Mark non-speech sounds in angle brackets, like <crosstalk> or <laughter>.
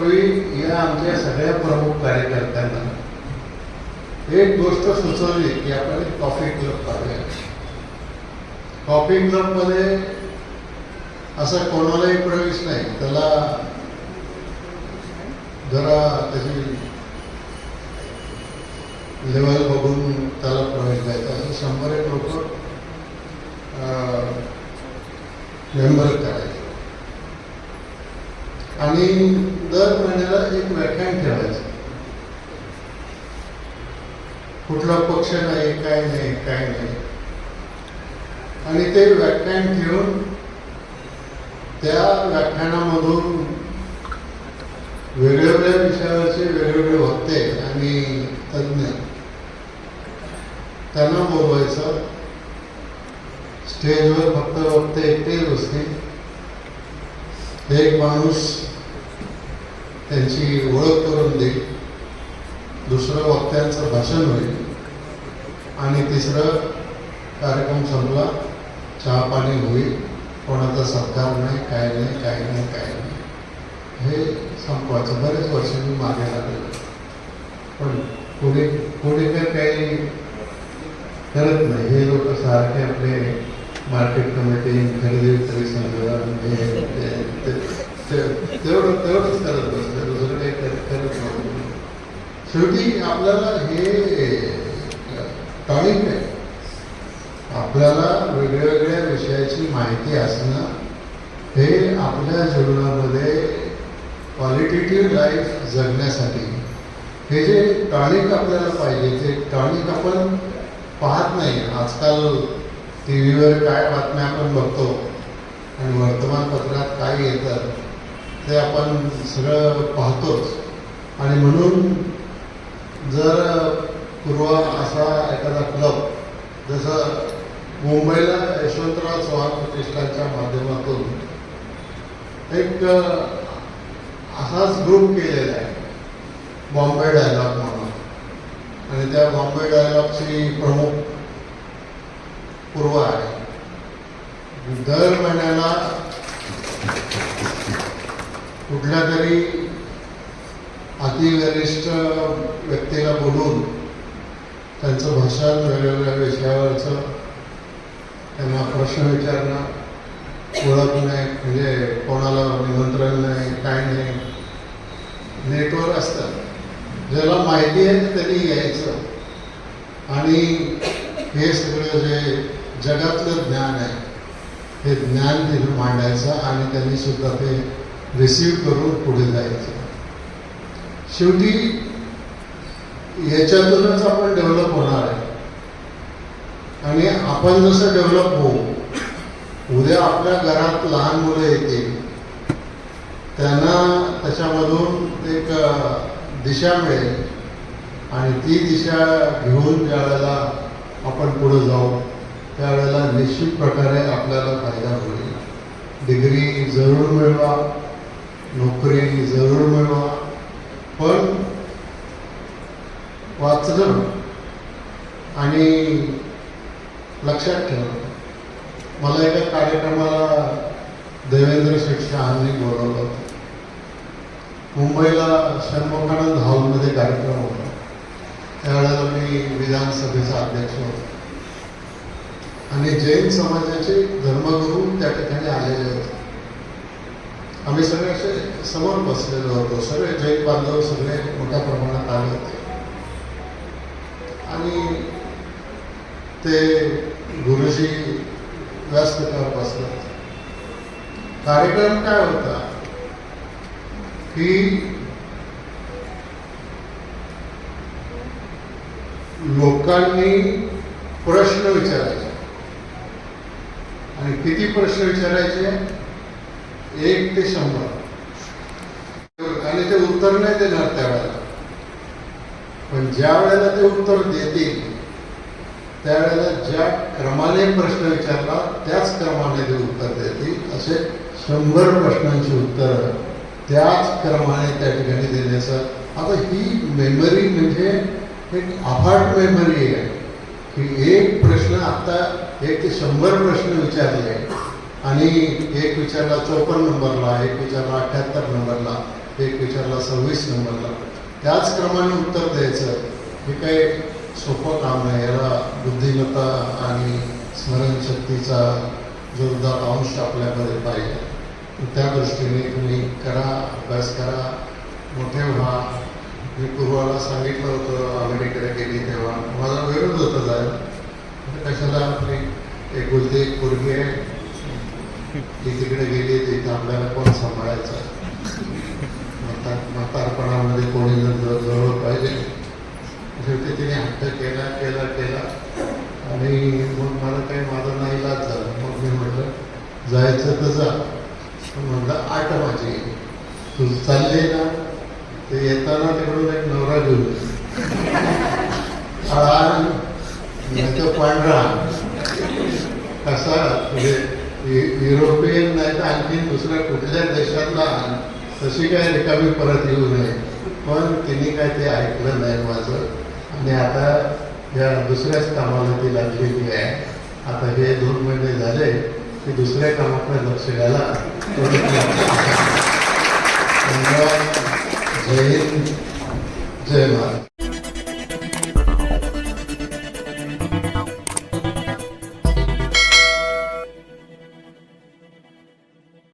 करण्यापूर्वी या आमच्या सगळ्या प्रमुख कार्यकर्त्यांना एक गोष्ट सुचवली की आपण एक कॉफी क्लब पाहूया. कॉफी क्लबमध्ये असा कोणालाही प्रवेश नाही. त्याला जरा त्याची लेवल बघून त्याला प्रवेश द्यायचा असं शंभर एक लोक मेंबर करायचे. आणि दर महिन्याला एक व्याख्यान ठेवायचं. कुठला पक्ष नाही काय नाही काय नाही. आणि ते व्याख्यान ठेवून त्या व्याख्यानामधून वेगवेगळ्या विषयावरचे वेगवेगळे होते आणि तज्ज्ञ त्यांना बोलवायचं. स्टेजवर फक्त वक्ते एकटेच बसते एक माणूस त्यांची ओळख करून देईल दुसरं वक्त्यांचं भाषण होईल. आणि तिसरं कार्यक्रम संपला चहा पाणी होईल. कोणाचा सत्कार नाही काय नाही काय नाही काय नाही. हे संपवायचं. बरेच वर्ष मी मागे लागले. पण कोणी कोणी तर काही करत नाही. हे लोक सारखे आपले मार्केट कमिटी खरेदी विक्री संघ हे ते- तेवढं तेवढंच करत बसले दुसरं काही करत करत नव्हतं शेवटी आपल्याला हे टॉनिक आहे आपल्याला वेगवेगळ्या विषयाची माहिती असणं हे आपल्या जीवनामध्ये क्वालिटेटिव्ह लाईफ जगण्यासाठी हे जे टॉनिक आपल्याला पाहिजे ते टॉनिक आपण पाहत नाही. आजकाल टी व्हीवर काय बातम्या आपण बघतो आणि वर्तमानपत्रात काय येतं ते आपण सगळं पाहतोच. आणि म्हणून जर पूर्व असा एखादा क्लब जसं मुंबईला यशवंतराव चव्हाण प्रतिष्ठानच्या माध्यमातून एक असाच ग्रुप केलेला आहे बॉम्बे डायलॉग म्हणून. आणि त्या बॉम्बे डायलॉगची प्रमुख पूर्व आहे. दर महिन्याला कुठल्या तरी अतिवरिष्ठ व्यक्तीला बोलून त्यांचं भाषण वेगवेगळ्या विषयावरचं त्यांना प्रश्न विचारणं ओळख नाही म्हणजे कोणाला निमंत्रण नाही काय नाही. नेटवर असतं. ज्याला माहिती आहे त्यांनी यायचं आणि हे सगळं जे जगातलं ज्ञान आहे हे ज्ञान तिथं मांडायचं आणि त्यांनी सुद्धा ते रिसीव करून पुढे जायचं. शेवटी याच्यातूनच आपण डेव्हलप होणार आहे. आणि आपण जसं डेव्हलप होऊ उद्या आपल्या घरात लहान मुलं येतील त्यांना त्याच्यामधून एक दिशा मिळेल. आणि ती दिशा घेऊन ज्यावेळेला आपण पुढे जाऊ त्यावेळेला निश्चित प्रकारे आपल्याला फायदा होईल. डिग्री जरूर मिळवा नोकरी जरूर मिळवा पण वाचलं आणि लक्षात ठेवणं मला एका कार्यक्रमाला देवेंद्र शेठ शहांनी बोलवलं होतं. मुंबईला षण्मुखानंद हॉलमध्ये कार्यक्रम होता. त्यावेळेला मी विधानसभेचा अध्यक्ष होतो. आणि जैन समाजाचे धर्मगुरू त्या ठिकाणी आलेले होते. आम्ही सगळे असे समोर बसलेलो होतो. सगळे जैन बांधव सगळे मोठ्या प्रमाणात आले होते. आणि ते गुरुजी व्यासपीठावर बसले कार्यक्रम काय होता? की लोकांनी प्रश्न विचारायचे. आणि किती प्रश्न विचारायचे? एक ते शंभर. आणि ते उत्तर नाही देणार त्यावेळेला. पण ज्या वेळेला ते उत्तर देतील त्यावेळेला ज्या क्रमाने प्रश्न विचारला त्याच क्रमाने ते उत्तर देतील. असे शंभर प्रश्नांची उत्तर त्याच क्रमाने त्या ठिकाणी देण्याचं. आता ही मेमरी म्हणजे एक अफाट मेमरी आहे. की एक प्रश्न आता एक ते शंभर प्रश्न विचारले. आणि एक विचारला चौपन्न नंबरला एक विचारला अठ्याहत्तर नंबरला एक विचारला सव्वीस नंबरला. त्याच क्रमाने उत्तर द्यायचं हे काही सोपं काम नाही. याला बुद्धिमत्ता आणि स्मरणशक्तीचा जोरदार अंश आपल्यामध्ये पाहिजे. त्या दृष्टीने तुम्ही करा अभ्यास करा. मोठे व्हा. मी पूर्वाला सांगितलं होतं अमेरिकेला गेली तेव्हा. माझा विरोध होता जायला कशाला? आपली एक बोलते एक पोरगी आहे. <laughs> ती तिकडे गेली तिथं आपल्याला कोण सांभाळायचं? म्हातार म्हातारपणामध्ये कोणी जर जवळ जवळ पाहिजे. शेवटी तिने हट्ट केला केला केला. आणि मग मला काही माझा नाही लाज झाला. मग मी म्हटलं जायचं तर जा. पण म्हटलं आठ माझी तू चालले ना ते येताना तिकडून एक नवरा घेऊन पांढरा कसा? म्हणजे युरोपियन नाही तर आणखी दुसऱ्या कुठल्या देशातला तशी काय रिकामी परत येऊ नये. पण तिने काय ते ऐकलं नाही माझं. आणि आता या दुसऱ्याच कामाला ती लागलेली आहे. आता हे दोन महिने झाले की दुसऱ्या कामाकडे लक्ष द्यायला धन्यवाद. जय हिंद. जय महाराज